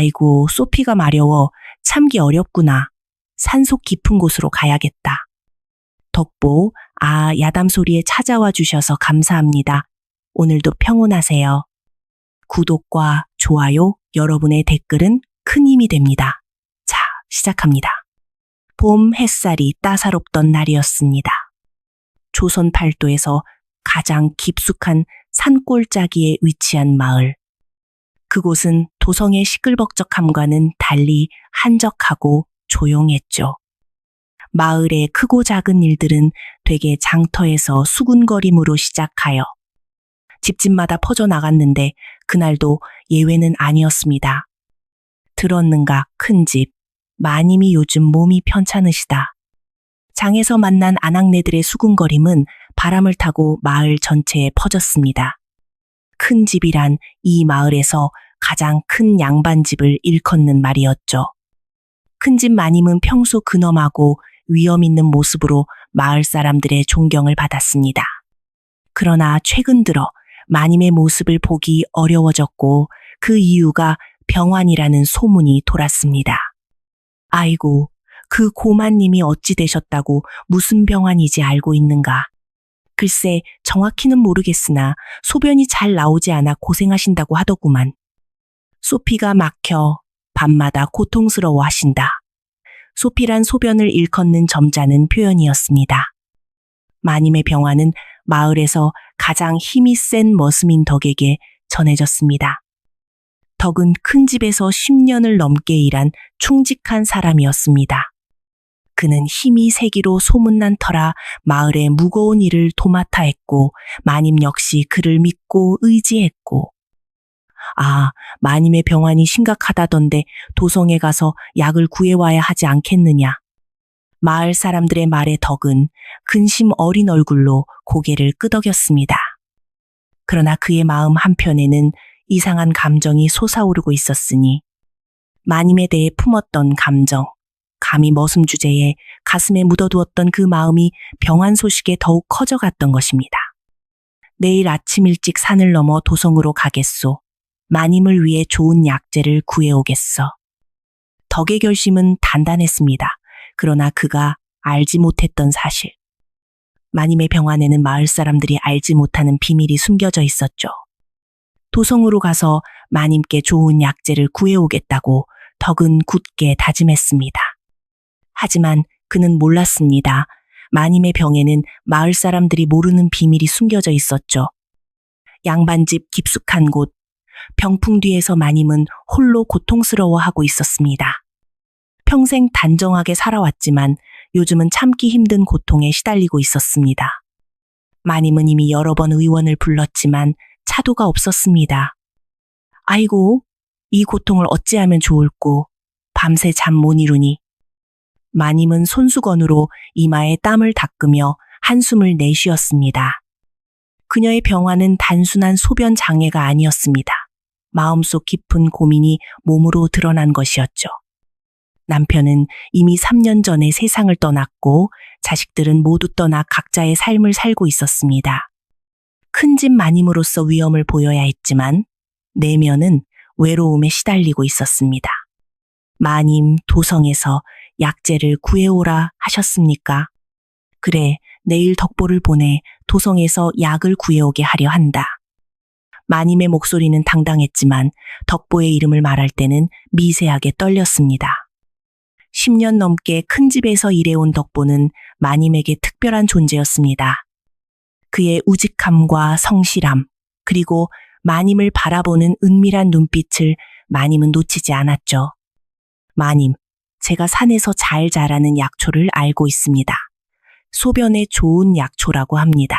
아이고, 소피가 마려워. 참기 어렵구나. 산속 깊은 곳으로 가야겠다. 덕보, 아, 야담 소리에 찾아와 주셔서 감사합니다. 오늘도 평온하세요. 구독과 좋아요, 여러분의 댓글은 큰 힘이 됩니다. 자, 시작합니다. 봄 햇살이 따사롭던 날이었습니다. 조선 팔도에서 가장 깊숙한 산골짜기에 위치한 마을. 그곳은 도성의 시끌벅적함과는 달리 한적하고 조용했죠. 마을의 크고 작은 일들은 되게 장터에서 수군거림으로 시작하여 집집마다 퍼져나갔는데 그날도 예외는 아니었습니다. 들었는가 큰 집, 마님이 요즘 몸이 편찮으시다. 장에서 만난 아낙네들의 수군거림은 바람을 타고 마을 전체에 퍼졌습니다. 큰 집이란 이 마을에서 가장 큰 양반집을 일컫는 말이었죠. 큰 집 마님은 평소 근엄하고 위험 있는 모습으로 마을 사람들의 존경을 받았습니다. 그러나 최근 들어 마님의 모습을 보기 어려워졌고 그 이유가 병환이라는 소문이 돌았습니다. 아이고, 그 고만님이 어찌 되셨다고 무슨 병환인지 알고 있는가? 글쎄, 정확히는 모르겠으나 소변이 잘 나오지 않아 고생하신다고 하더구만. 소피가 막혀 밤마다 고통스러워 하신다. 소피란 소변을 일컫는 점잖은 표현이었습니다. 마님의 병환은 마을에서 가장 힘이 센 머스민 덕에게 전해졌습니다. 덕은 큰 집에서 10년을 넘게 일한 충직한 사람이었습니다. 그는 힘이 세기로 소문난 터라 마을의 무거운 일을 도맡아 했고 마님 역시 그를 믿고 의지했고 아, 마님의 병환이 심각하다던데 도성에 가서 약을 구해와야 하지 않겠느냐. 마을 사람들의 말에 덕은 근심 어린 얼굴로 고개를 끄덕였습니다. 그러나 그의 마음 한편에는 이상한 감정이 솟아오르고 있었으니 마님에 대해 품었던 감정, 감히 머슴 주제에 가슴에 묻어두었던 그 마음이 병환 소식에 더욱 커져갔던 것입니다. 내일 아침 일찍 산을 넘어 도성으로 가겠소. 마님을 위해 좋은 약재를 구해오겠어. 덕의 결심은 단단했습니다. 그러나 그가 알지 못했던 사실. 마님의 병환에는 마을 사람들이 알지 못하는 비밀이 숨겨져 있었죠. 도성으로 가서 마님께 좋은 약재를 구해오겠다고 덕은 굳게 다짐했습니다. 하지만 그는 몰랐습니다. 마님의 병에는 마을 사람들이 모르는 비밀이 숨겨져 있었죠. 양반집 깊숙한 곳, 병풍 뒤에서 마님은 홀로 고통스러워하고 있었습니다. 평생 단정하게 살아왔지만 요즘은 참기 힘든 고통에 시달리고 있었습니다. 마님은 이미 여러 번 의원을 불렀지만 차도가 없었습니다. 아이고, 이 고통을 어찌하면 좋을꼬. 밤새 잠 못 이루니. 마님은 손수건으로 이마에 땀을 닦으며 한숨을 내쉬었습니다. 그녀의 병환은 단순한 소변 장애가 아니었습니다. 마음속 깊은 고민이 몸으로 드러난 것이었죠. 남편은 이미 3년 전에 세상을 떠났고 자식들은 모두 떠나 각자의 삶을 살고 있었습니다. 큰 집 마님으로서 위험을 보여야 했지만 내면은 외로움에 시달리고 있었습니다. 마님 도성에서 약재를 구해오라 하셨습니까? 그래, 내일 덕보를 보내 도성에서 약을 구해오게 하려 한다. 마님의 목소리는 당당했지만 덕보의 이름을 말할 때는 미세하게 떨렸습니다. 10년 넘게 큰 집에서 일해온 덕보는 마님에게 특별한 존재였습니다. 그의 우직함과 성실함, 그리고 마님을 바라보는 은밀한 눈빛을 마님은 놓치지 않았죠. 마님, 제가 산에서 잘 자라는 약초를 알고 있습니다. 소변에 좋은 약초라고 합니다.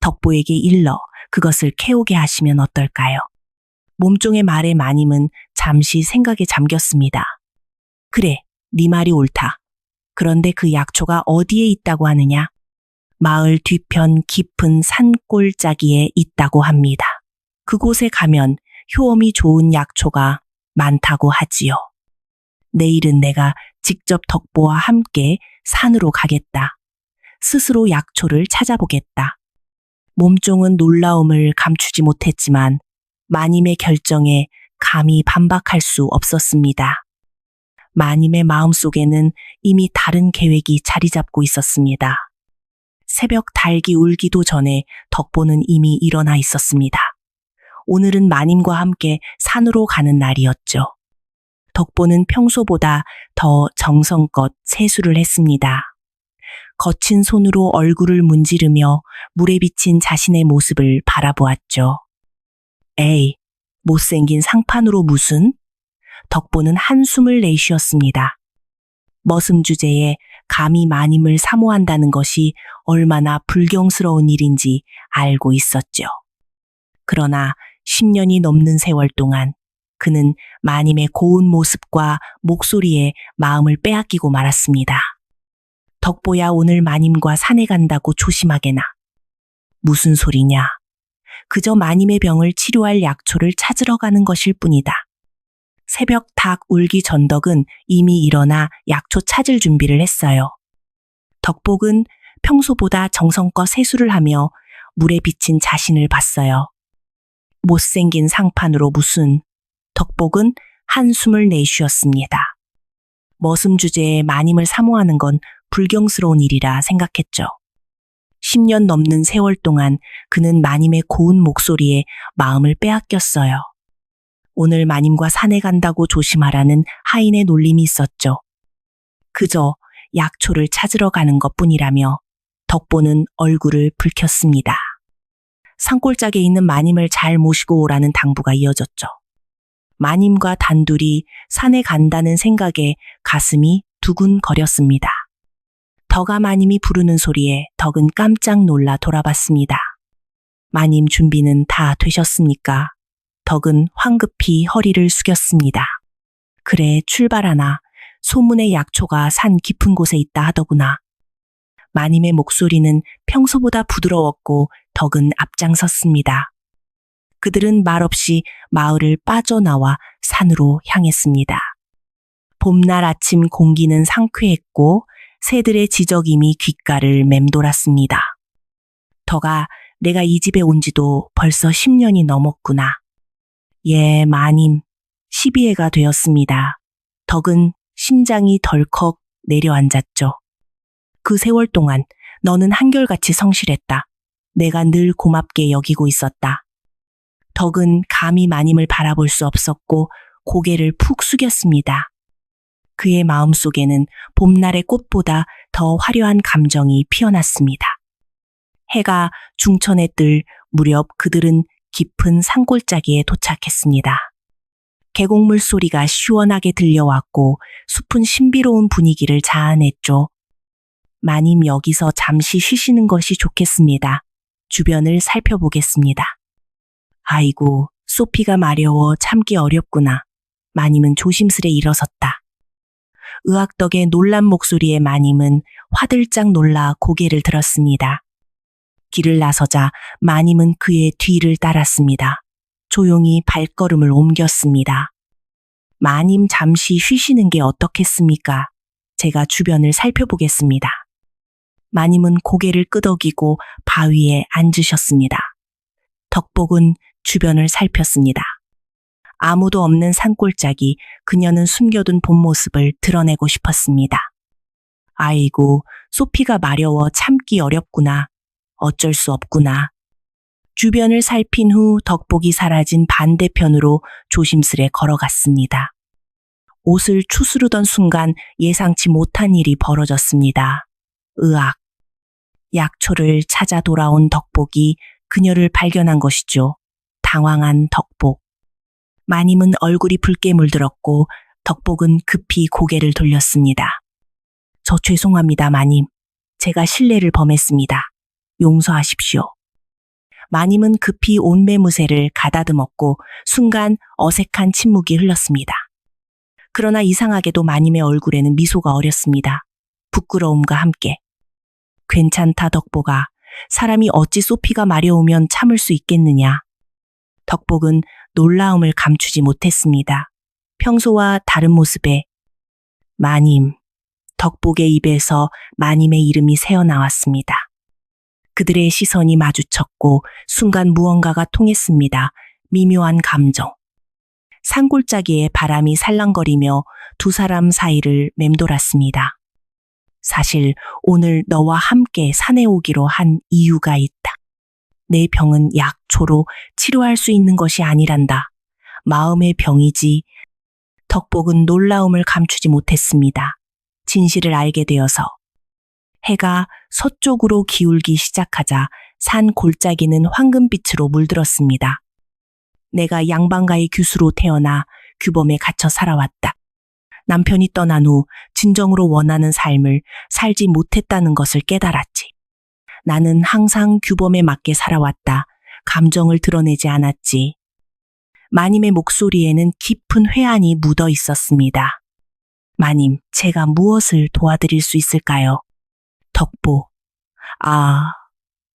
덕보에게 일러 그것을 캐오게 하시면 어떨까요? 몸종의 말에 마님은 잠시 생각에 잠겼습니다. 그래, 네 말이 옳다. 그런데 그 약초가 어디에 있다고 하느냐? 마을 뒤편 깊은 산골짜기에 있다고 합니다. 그곳에 가면 효험이 좋은 약초가 많다고 하지요. 내일은 내가 직접 덕보와 함께 산으로 가겠다. 스스로 약초를 찾아보겠다. 몸종은 놀라움을 감추지 못했지만 마님의 결정에 감히 반박할 수 없었습니다. 마님의 마음속에는 이미 다른 계획이 자리 잡고 있었습니다. 새벽 달기 울기도 전에 덕보는 이미 일어나 있었습니다. 오늘은 마님과 함께 산으로 가는 날이었죠. 덕보는 평소보다 더 정성껏 세수를 했습니다. 거친 손으로 얼굴을 문지르며 물에 비친 자신의 모습을 바라보았죠. 에이, 못생긴 상판으로 무슨? 덕보는 한숨을 내쉬었습니다. 머슴 주제에 감히 마님을 사모한다는 것이 얼마나 불경스러운 일인지 알고 있었죠. 그러나 10년이 넘는 세월 동안 그는 마님의 고운 모습과 목소리에 마음을 빼앗기고 말았습니다. 덕보야 오늘 마님과 산에 간다고 조심하게나. 무슨 소리냐. 그저 마님의 병을 치료할 약초를 찾으러 가는 것일 뿐이다. 새벽 닭 울기 전덕은 이미 일어나 약초 찾을 준비를 했어요. 덕복은 평소보다 정성껏 세수를 하며 물에 비친 자신을 봤어요. 못생긴 상판으로 무슨 덕복은 한숨을 내쉬었습니다. 머슴 주제에 마님을 사모하는 건 불경스러운 일이라 생각했죠. 10년 넘는 세월 동안 그는 마님의 고운 목소리에 마음을 빼앗겼어요. 오늘 마님과 산에 간다고 조심하라는 하인의 놀림이 있었죠. 그저 약초를 찾으러 가는 것 뿐이라며 덕보는 얼굴을 붉혔습니다. 산골짜기에 있는 마님을 잘 모시고 오라는 당부가 이어졌죠. 마님과 단둘이 산에 간다는 생각에 가슴이 두근거렸습니다. 덕아 마님이 부르는 소리에 덕은 깜짝 놀라 돌아봤습니다. 마님 준비는 다 되셨습니까? 덕은 황급히 허리를 숙였습니다. 그래, 출발하나. 소문의 약초가 산 깊은 곳에 있다 하더구나. 마님의 목소리는 평소보다 부드러웠고 덕은 앞장섰습니다. 그들은 말없이 마을을 빠져나와 산으로 향했습니다. 봄날 아침 공기는 상쾌했고 새들의 지저김이 귓가를 맴돌았습니다. 덕아, 내가 이 집에 온 지도 벌써 10년이 넘었구나. 예, 마님. 12회가 되었습니다. 덕은 심장이 덜컥 내려앉았죠. 그 세월 동안 너는 한결같이 성실했다. 내가 늘 고맙게 여기고 있었다. 덕은 감히 마님을 바라볼 수 없었고 고개를 푹 숙였습니다. 그의 마음 속에는 봄날의 꽃보다 더 화려한 감정이 피어났습니다. 해가 중천에 뜰 무렵 그들은 깊은 산골짜기에 도착했습니다. 계곡물 소리가 시원하게 들려왔고 숲은 신비로운 분위기를 자아냈죠. 마님 여기서 잠시 쉬시는 것이 좋겠습니다. 주변을 살펴보겠습니다. 아이고, 소피가 마려워 참기 어렵구나. 마님은 조심스레 일어섰다. 의학덕의 놀란 목소리에 마님은 화들짝 놀라 고개를 들었습니다. 길을 나서자 마님은 그의 뒤를 따랐습니다. 조용히 발걸음을 옮겼습니다. 마님 잠시 쉬시는 게 어떻겠습니까? 제가 주변을 살펴보겠습니다. 마님은 고개를 끄덕이고 바위에 앉으셨습니다. 덕복은 주변을 살폈습니다. 아무도 없는 산골짜기 그녀는 숨겨둔 본 모습을 드러내고 싶었습니다. 아이고, 소피가 마려워 참기 어렵구나. 어쩔 수 없구나. 주변을 살핀 후 덕복이 사라진 반대편으로 조심스레 걸어갔습니다. 옷을 추스르던 순간 예상치 못한 일이 벌어졌습니다. 의학. 약초를 찾아 돌아온 덕복이 그녀를 발견한 것이죠. 당황한 덕복. 마님은 얼굴이 붉게 물들었고 덕복은 급히 고개를 돌렸습니다. 저 죄송합니다, 마님. 제가 신뢰를 범했습니다. 용서하십시오. 마님은 급히 온매무새를 가다듬었고 순간 어색한 침묵이 흘렀습니다. 그러나 이상하게도 마님의 얼굴에는 미소가 어렸습니다. 부끄러움과 함께. 괜찮다, 덕보가. 사람이 어찌 소피가 마려우면 참을 수 있겠느냐. 덕복은 놀라움을 감추지 못했습니다. 평소와 다른 모습에 마님, 덕복의 입에서 마님의 이름이 새어나왔습니다. 그들의 시선이 마주쳤고 순간 무언가가 통했습니다. 미묘한 감정. 산골짜기에 바람이 살랑거리며 두 사람 사이를 맴돌았습니다. 사실 오늘 너와 함께 산에 오기로 한 이유가 있다. 내 병은 약초로 치료할 수 있는 것이 아니란다. 마음의 병이지. 덕복은 놀라움을 감추지 못했습니다. 진실을 알게 되어서. 해가 서쪽으로 기울기 시작하자 산 골짜기는 황금빛으로 물들었습니다. 내가 양반가의 규수로 태어나 규범에 갇혀 살아왔다. 남편이 떠난 후 진정으로 원하는 삶을 살지 못했다는 것을 깨달았지. 나는 항상 규범에 맞게 살아왔다. 감정을 드러내지 않았지. 마님의 목소리에는 깊은 회한이 묻어 있었습니다. 마님, 제가 무엇을 도와드릴 수 있을까요? 덕보. 아,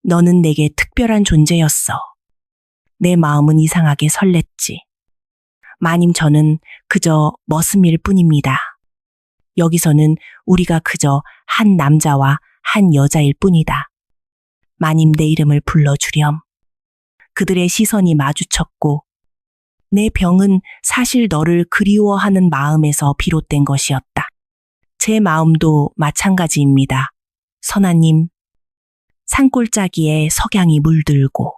너는 내게 특별한 존재였어. 내 마음은 이상하게 설렜지. 마님, 저는 그저 머슴일 뿐입니다. 여기서는 우리가 그저 한 남자와 한 여자일 뿐이다. 마님 내 이름을 불러주렴. 그들의 시선이 마주쳤고, 내 병은 사실 너를 그리워하는 마음에서 비롯된 것이었다. 제 마음도 마찬가지입니다. 선아님, 산골짜기에 석양이 물들고,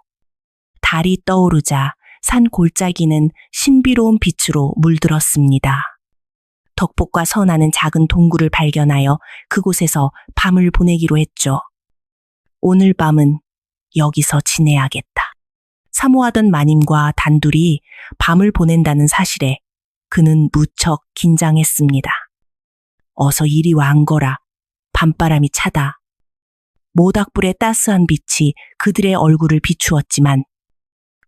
달이 떠오르자 산 골짜기는 신비로운 빛으로 물들었습니다. 덕복과 선아는 작은 동굴을 발견하여 그곳에서 밤을 보내기로 했죠. 오늘 밤은 여기서 지내야겠다. 사모하던 마님과 단둘이 밤을 보낸다는 사실에 그는 무척 긴장했습니다. 어서 이리 와 안거라. 밤바람이 차다. 모닥불의 따스한 빛이 그들의 얼굴을 비추었지만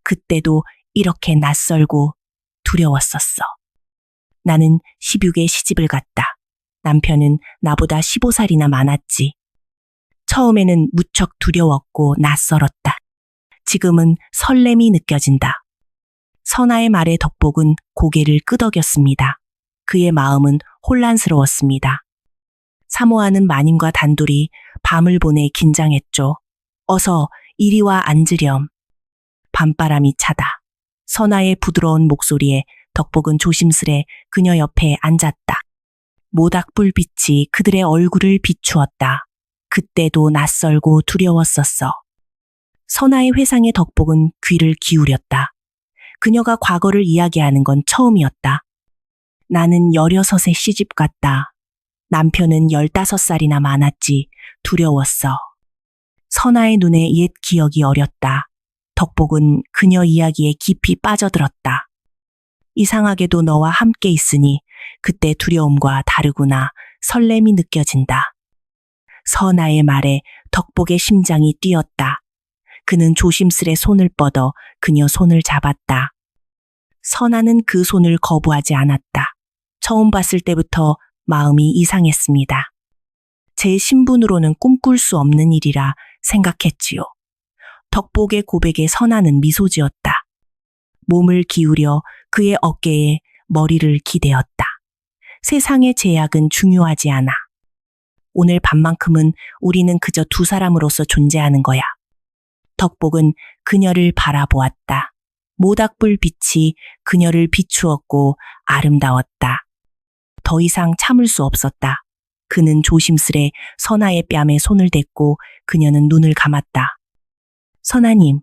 그때도 이렇게 낯설고 두려웠었어. 나는 16에 시집을 갔다. 남편은 나보다 15살이나 많았지. 처음에는 무척 두려웠고 낯설었다. 지금은 설렘이 느껴진다. 선아의 말에 덕복은 고개를 끄덕였습니다. 그의 마음은 혼란스러웠습니다. 사모하는 마님과 단둘이 밤을 보내 긴장했죠. 어서 이리와 앉으렴. 밤바람이 차다. 선아의 부드러운 목소리에 덕복은 조심스레 그녀 옆에 앉았다. 모닥불빛이 그들의 얼굴을 비추었다. 그때도 낯설고 두려웠었어. 선아의 회상에 덕복은 귀를 기울였다. 그녀가 과거를 이야기하는 건 처음이었다. 나는 여려섯에 시집 갔다. 남편은 열다섯 살이나 많았지. 두려웠어. 선아의 눈에 옛 기억이 어렸다. 덕복은 그녀 이야기에 깊이 빠져들었다. 이상하게도 너와 함께 있으니 그때 두려움과 다르구나 설렘이 느껴진다. 선아의 말에 덕복의 심장이 뛰었다. 그는 조심스레 손을 뻗어 그녀 손을 잡았다. 선아는 그 손을 거부하지 않았다. 처음 봤을 때부터 마음이 이상했습니다. 제 신분으로는 꿈꿀 수 없는 일이라 생각했지요. 덕복의 고백에 선아는 미소 지었다. 몸을 기울여 그의 어깨에 머리를 기대었다. 세상의 제약은 중요하지 않아. 오늘 밤만큼은 우리는 그저 두 사람으로서 존재하는 거야. 덕복은 그녀를 바라보았다. 모닥불 빛이 그녀를 비추었고 아름다웠다. 더 이상 참을 수 없었다. 그는 조심스레 선아의 뺨에 손을 댔고 그녀는 눈을 감았다. 선아님,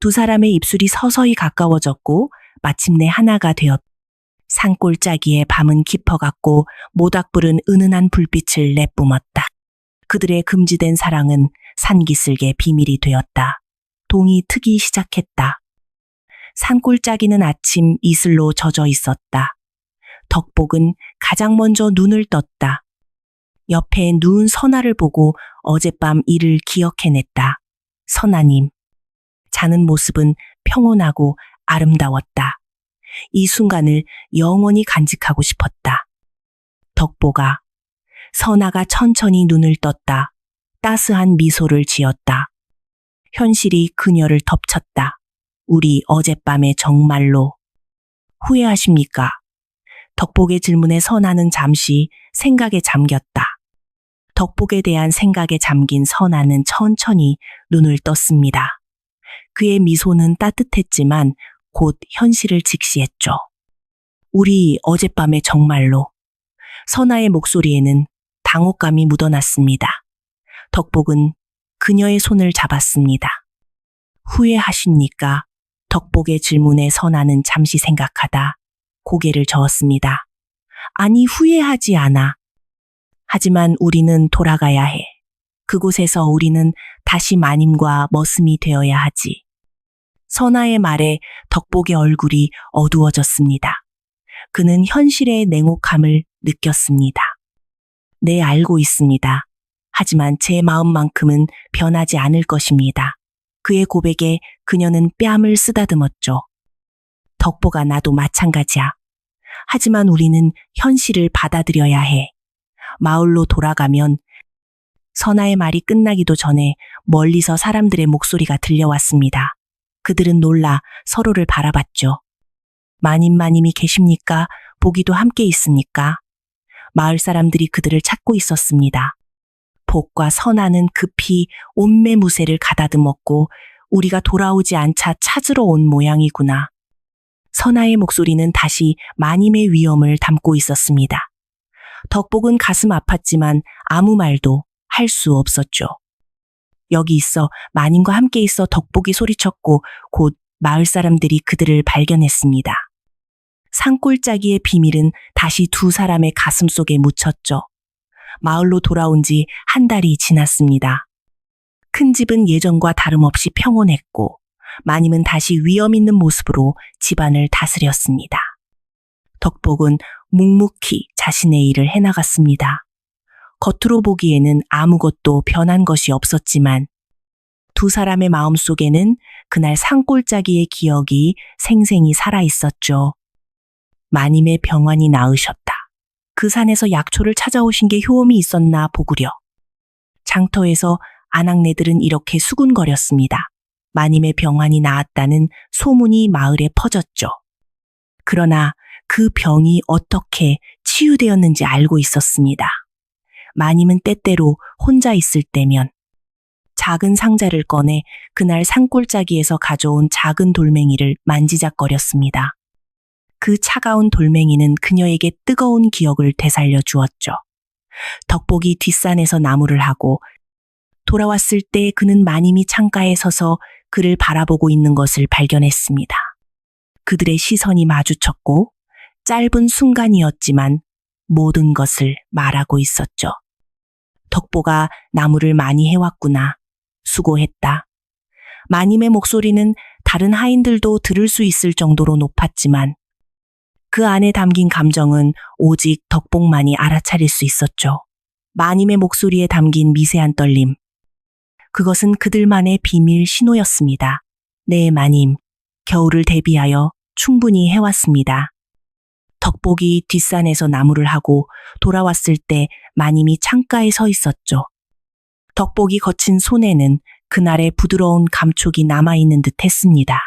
두 사람의 입술이 서서히 가까워졌고 마침내 하나가 되었다. 산골짜기의 밤은 깊어갔고 모닥불은 은은한 불빛을 내뿜었다. 그들의 금지된 사랑은 산기슭의 비밀이 되었다. 동이 트기 시작했다. 산골짜기는 아침 이슬로 젖어 있었다. 덕복은 가장 먼저 눈을 떴다. 옆에 누운 선아를 보고 어젯밤 일을 기억해냈다. 선아님. 자는 모습은 평온하고 아름다웠다. 이 순간을 영원히 간직하고 싶었다. 덕보가 선아가 천천히 눈을 떴다. 따스한 미소를 지었다. 현실이 그녀를 덮쳤다. 우리 어젯밤에 정말로 후회하십니까? 덕복의 질문에 선아는 잠시 생각에 잠겼다. 덕복에 대한 생각에 잠긴 선아는 천천히 눈을 떴습니다. 그의 미소는 따뜻했지만 곧 현실을 직시했죠. 우리 어젯밤에 정말로 선아의 목소리에는 당혹감이 묻어났습니다. 덕복은 그녀의 손을 잡았습니다. 후회하십니까? 덕복의 질문에 선아는 잠시 생각하다 고개를 저었습니다. 아니, 후회하지 않아. 하지만 우리는 돌아가야 해. 그곳에서 우리는 다시 마님과 머슴이 되어야 하지. 선아의 말에 덕복의 얼굴이 어두워졌습니다. 그는 현실의 냉혹함을 느꼈습니다. 네, 알고 있습니다. 하지만 제 마음만큼은 변하지 않을 것입니다. 그의 고백에 그녀는 뺨을 쓰다듬었죠. 덕보가 나도 마찬가지야. 하지만 우리는 현실을 받아들여야 해. 마을로 돌아가면 선아의 말이 끝나기도 전에 멀리서 사람들의 목소리가 들려왔습니다. 그들은 놀라 서로를 바라봤죠. 마님 마님이 계십니까? 보기도 함께 있습니까? 마을 사람들이 그들을 찾고 있었습니다. 복과 선아는 급히 온매무새를 가다듬었고 우리가 돌아오지 않자 찾으러 온 모양이구나. 선아의 목소리는 다시 마님의 위험을 담고 있었습니다. 덕복은 가슴 아팠지만 아무 말도 할 수 없었죠. 여기 있어 마님과 함께 있어 덕복이 소리쳤고 곧 마을 사람들이 그들을 발견했습니다. 산골짜기의 비밀은 다시 두 사람의 가슴 속에 묻혔죠. 마을로 돌아온 지 한 달이 지났습니다. 큰 집은 예전과 다름없이 평온했고 마님은 다시 위험 있는 모습으로 집안을 다스렸습니다. 덕복은 묵묵히 자신의 일을 해나갔습니다. 겉으로 보기에는 아무것도 변한 것이 없었지만 두 사람의 마음 속에는 그날 산골짜기의 기억이 생생히 살아 있었죠. 마님의 병환이 나으셨다. 그 산에서 약초를 찾아오신 게 효험이 있었나 보구려. 장터에서 아낙네들은 이렇게 수군거렸습니다. 마님의 병환이 나았다는 소문이 마을에 퍼졌죠. 그러나 그 병이 어떻게 치유되었는지 알고 있었습니다. 마님은 때때로 혼자 있을 때면 작은 상자를 꺼내 그날 산골짜기에서 가져온 작은 돌멩이를 만지작거렸습니다. 그 차가운 돌멩이는 그녀에게 뜨거운 기억을 되살려 주었죠. 덕복이 뒷산에서 나무를 하고 돌아왔을 때 그는 마님이 창가에 서서 그를 바라보고 있는 것을 발견했습니다. 그들의 시선이 마주쳤고 짧은 순간이었지만 모든 것을 말하고 있었죠. 덕보가 나무를 많이 해왔구나. 수고했다. 마님의 목소리는 다른 하인들도 들을 수 있을 정도로 높았지만 그 안에 담긴 감정은 오직 덕복만이 알아차릴 수 있었죠. 마님의 목소리에 담긴 미세한 떨림. 그것은 그들만의 비밀 신호였습니다. 네, 마님. 겨울을 대비하여 충분히 해왔습니다. 덕복이 뒷산에서 나무를 하고 돌아왔을 때 마님이 창가에 서 있었죠. 덕복이 거친 손에는 그날의 부드러운 감촉이 남아있는 듯 했습니다.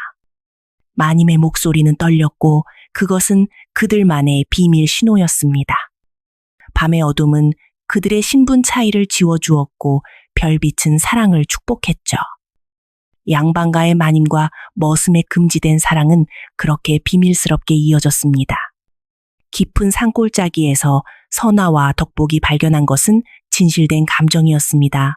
마님의 목소리는 떨렸고 그것은 그들만의 비밀 신호였습니다. 밤의 어둠은 그들의 신분 차이를 지워주었고 별빛은 사랑을 축복했죠. 양반가의 마님과 머슴의 금지된 사랑은 그렇게 비밀스럽게 이어졌습니다. 깊은 산골짜기에서 선아와 덕복이 발견한 것은 진실된 감정이었습니다.